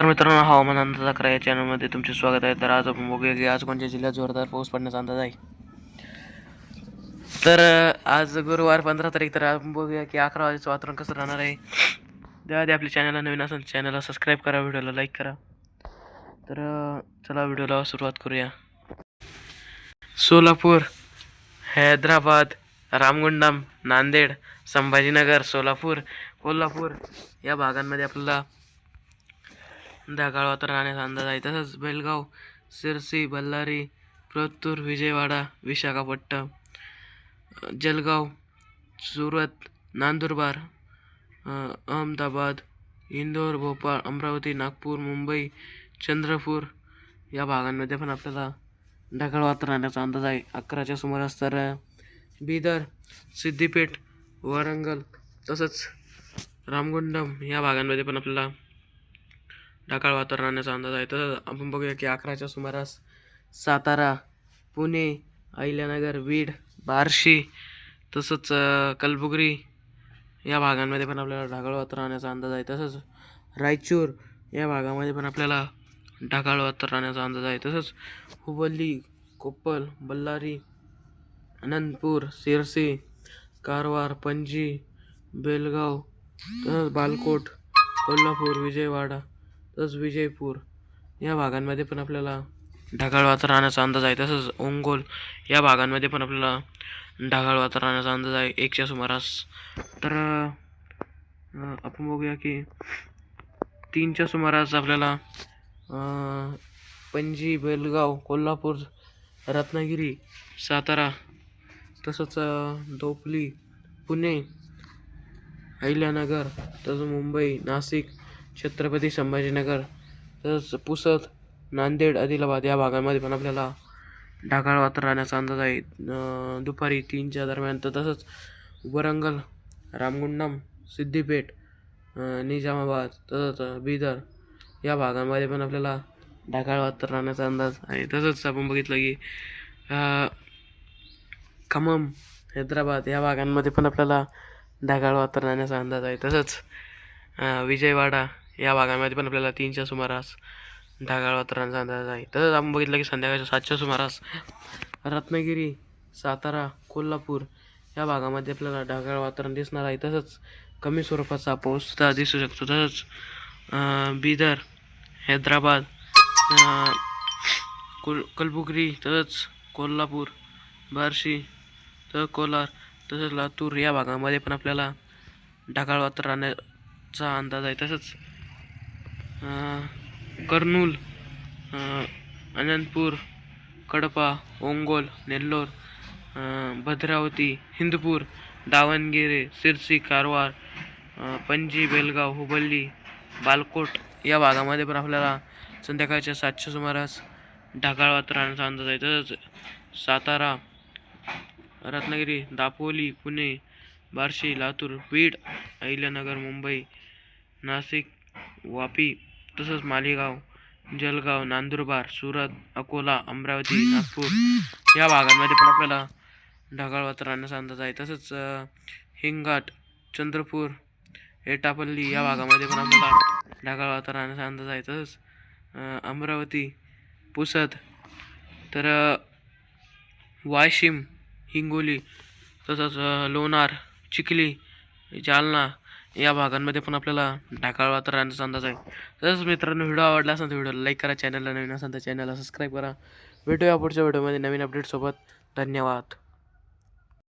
तर मित्रांनो हवामान अंदाज अकरा या चॅनलमध्ये तुमचे स्वागत आहे. तर आज आपण बघूया की आज कोणत्या जिल्ह्यात जोरदार पाऊस पडण्याचा अंदाज आहे. तर आज गुरुवार पंधरा तारीख तर आपण बघूया की अकरा वाजेचं वातावरण कसं राहणार आहे. त्याआधी आपल्या चॅनलला नवीन असेल चॅनलला सबस्क्राईब करा व्हिडिओला लाईक करा. तर चला व्हिडिओला सुरुवात करूया. सोलापूर हैदराबाद रामगुंडम नांदेड संभाजीनगर सोलापूर कोल्हापूर या भागांमध्ये आपल्याला ढगाळ वातावरण राहण्याचा अंदाज आहे. तसंच बेलगाव सिरसी बल्लारी प्रतूर विजयवाडा विशाखापट्टणम जलगाव सुरत नांदुरबार अहमदाबाद इंदोर भोपाळ अमरावती नागपूर मुंबई चंद्रपूर या भागांमध्ये पण आपल्याला ढगाळ वातावरण राहण्याचा अंदाज आहे. अकराच्या सुमारास तर बिदर सिद्धिपेठ वारंगल तसंच रामगुंडम या भागांमध्ये पण आपल्याला ढगाळ वातावरण राहण्याचा अंदाज आहे तसंच आपण बघूया की अकराच्या सुमारास सातारा पुणे अहिल्यानगर बीड बार्शी तसंच कलबुगरी या भागांमध्ये पण आपल्याला ढगाळ वातावरण राहण्याचा अंदाज आहे तसंच रायचूर या भागामध्ये पण आपल्याला ढगाळ वातावरण राहण्याचा अंदाज आहे तसंच हुबल्ली कोप्पल बल्लारी अनंतपूर सिरसी कारवार पणजी बेलगाव तसंच बालकोट कोल्हापूर विजयवाडा तसंच विजयपूर. या भागांमध्ये पण आपल्याला ढगाळ वातावरणाचा राहण्याचा अंदाज आहे. तसंच ओंगोल या भागांमध्ये पण आपल्याला ढगाळ वातावरणाचा राहण्याचा अंदाज आहे. एकच्या सुमारास. तर आपण बघूया की तीनच्या सुमारास आपल्याला पणजी बेलगाव कोल्हापूर रत्नागिरी सातारा तसंच धोपली पुणे अहिल्यानगर तसंच मुंबई नाशिक छत्रपती संभाजीनगर तसंच पुसद नांदेड आदिलाबाद या भागांमध्ये पण आपल्याला ढगाळ वातावरण राहण्याचा अंदाज आहे. दुपारी तीनच्या दरम्यान तर तसंच वरंगल रामगुंडम सिद्धीपेठ निजामाबाद तसंच बिदर या भागांमध्ये पण आपल्याला ढगाळ वातावरण राहण्याचा अंदाज आहे. तसंच आपण बघितलं की खमम हैदराबाद या भागांमध्ये पण आपल्याला ढगाळ वातावरण राहण्याचा अंदाज आहे. तसंच विजयवाडा या भागामध्ये पण आपल्याला तीनच्या सुमारास ढगाळ वातावरणाचा अंदाज आहे. तसंच आपण बघितलं की संध्याकाळच्या सातच्या सुमारास रत्नागिरी सातारा कोल्हापूर या भागामध्ये आपल्याला ढगाळ वातावरण दिसणार आहे. तसंच कमी स्वरूपाचा पाऊससुद्धा दिसू शकतो. तसंच बिदर हैदराबाद कुल कलबुर्गी तसंच कोल्हापूर बार्शी तर कोलार तसंच लातूर या भागामध्ये पण आपल्याला ढगाळ वातावरणाचा अंदाज आहे. तसंच कर्नूल अनंतपूर कडपा ओंगोल नेल्लोर भद्रावती हिंदपूर दावणगेरे सिरसी कारवार पणजी बेलगाव हुबल्ली बालकोट या भागामध्ये पण आपल्याला संध्याकाळच्या सातच्या सुमारास ढगाळ वातावरणाचा अंदाज आहे तसंच सातारा रत्नागिरी दापोली पुणे बार्शी लातूर बीड अहिल्यानगर मुंबई नाशिक वापी तसंच मालेगाव जळगाव नंदुरबार सुरत अकोला अमरावती नागपूर या भागांमध्ये पण आपल्याला ढगाळ वातावरणाचा अंदाज आहे. तसंच हिंगाट चंद्रपूर एटापल्ली या भागामध्ये पण आपल्याला ढगाळ वातावरणाचा अंदाज आहे. तसंच अमरावती पुसद तर वाशिम हिंगोली तसंच लोणार चिखली जालना या भागांमध्ये पण आपल्याला ढाकाळ वातावरणाचा अंदाज आहे. तसंच मित्रांनो व्हिडिओ आवडला असेल तर व्हिडिओला लाईक करा चॅनलला नवीन असेल तर चॅनलला सबस्क्राईब करा. भेटूया पुढच्या व्हिडिओमध्ये नवीन अपडेटसोबत धन्यवाद.